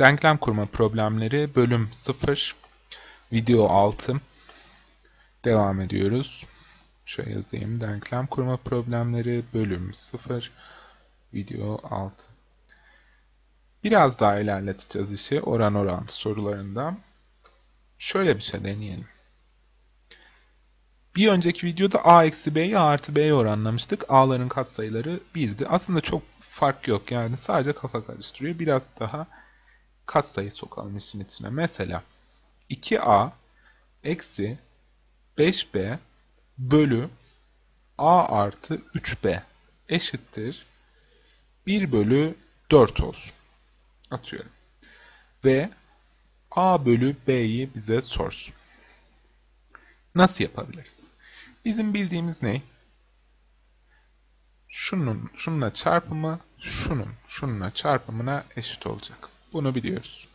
Denklem kurma problemleri bölüm 0 video 6 devam ediyoruz. Şöyle yazayım. Denklem kurma problemleri bölüm 0 video 6 Biraz daha ilerleteceğiz işi oran orantı sorularında. Şöyle bir şey deneyelim. Bir önceki videoda a eksi b'yi artı b'ye oranlamıştık. a'ların katsayıları 1'di. Aslında çok fark yok yani sadece kafa karıştırıyor. Biraz daha katsayı sokalım işin içine. Mesela 2a eksi 5b bölü a artı 3b eşittir 1 bölü 4 olsun. Atıyorum. Ve a bölü b'yi bize sorsun. Nasıl yapabiliriz? Bizim bildiğimiz ne? Şunun şununla çarpımı şunun şununla çarpımına eşit olacak. Bunu biliyoruz.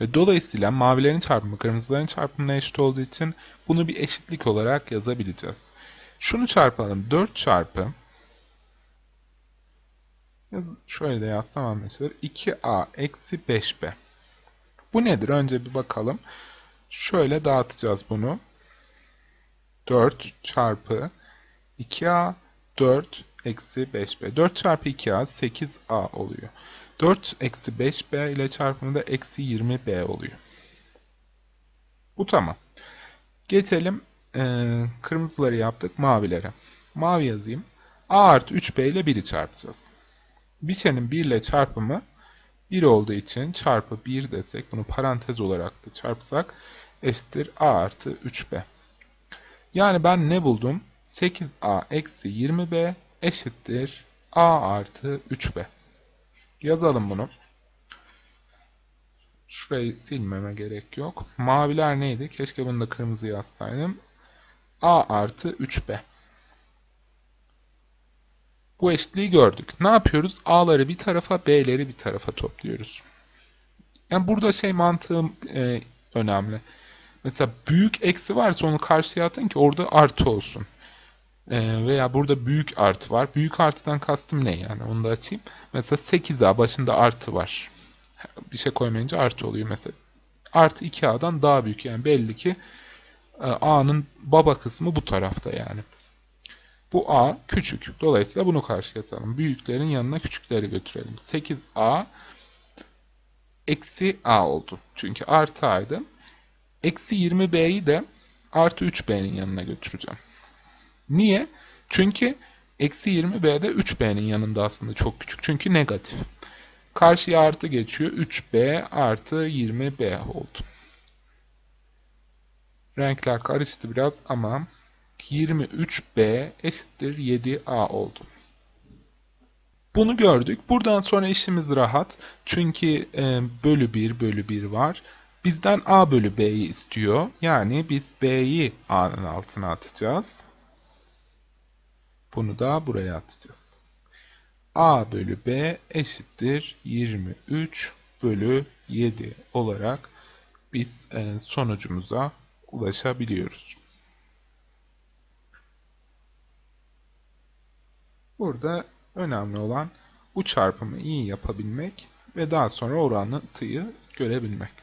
Ve dolayısıyla mavilerin çarpımı kırmızıların çarpımına eşit olduğu için bunu bir eşitlik olarak yazabileceğiz. Şunu çarpalım. 4 çarpı şöyle de yazsam anlaşılır. 2a eksi 5b. Bu nedir? Önce bir bakalım. Şöyle dağıtacağız bunu. 4 çarpı 2a 4 eksi 5b. 4 çarpı 2a 8a oluyor. 4 eksi 5b ile çarpımı da eksi 20b oluyor. Bu tamam. Geçelim e, kırmızıları yaptık mavilere. Mavi yazayım. a artı 3b ile 1'i çarpacağız. Biçenin 1 ile çarpımı 1 olduğu için çarpı 1 desek bunu parantez olarak da çarpsak eşittir a artı 3b. Yani ben ne buldum? 8a eksi 20b eşittir a artı 3b. Yazalım bunu. Şurayı silmeme gerek yok. Maviler neydi? Keşke bunu da kırmızı yazsaydım. a artı 3b. Bu eşitliği gördük. Ne yapıyoruz? A'ları bir tarafa, B'leri bir tarafa topluyoruz. Yani burada şey mantığım e, önemli. Mesela büyük eksi varsa onu karşıya atın ki orada artı olsun. E, veya burada büyük artı var. Büyük artıdan kastım ne yani? Onu da açayım. Mesela 8A başında artı var. Bir şey koymayınca artı oluyor mesela. Artı 2A'dan daha büyük. Yani belli ki e, A'nın baba kısmı bu tarafta yani. Bu A küçük. Dolayısıyla bunu karşıya atalım. Büyüklerin yanına küçükleri götürelim. 8A eksi A oldu. Çünkü artı A'ydı. Eksi 20B'yi de artı 3B'nin yanına götüreceğim. Niye? Çünkü eksi 20B'de 3B'nin yanında aslında çok küçük. Çünkü negatif. Karşıya artı geçiyor. 3B artı 20B oldu. Renkler karıştı biraz ama 23B eşittir 7A oldu. Bunu gördük. Buradan sonra işimiz rahat. Çünkü e, bölü 1 bölü 1 var. Bizden A bölü B'yi istiyor. Yani biz B'yi A'nın altına atacağız. Bunu da buraya atacağız. A bölü B eşittir 23 bölü 7 olarak biz e, sonucumuza ulaşabiliyoruz. Burada önemli olan bu çarpımı iyi yapabilmek ve daha sonra orantıyı görebilmek.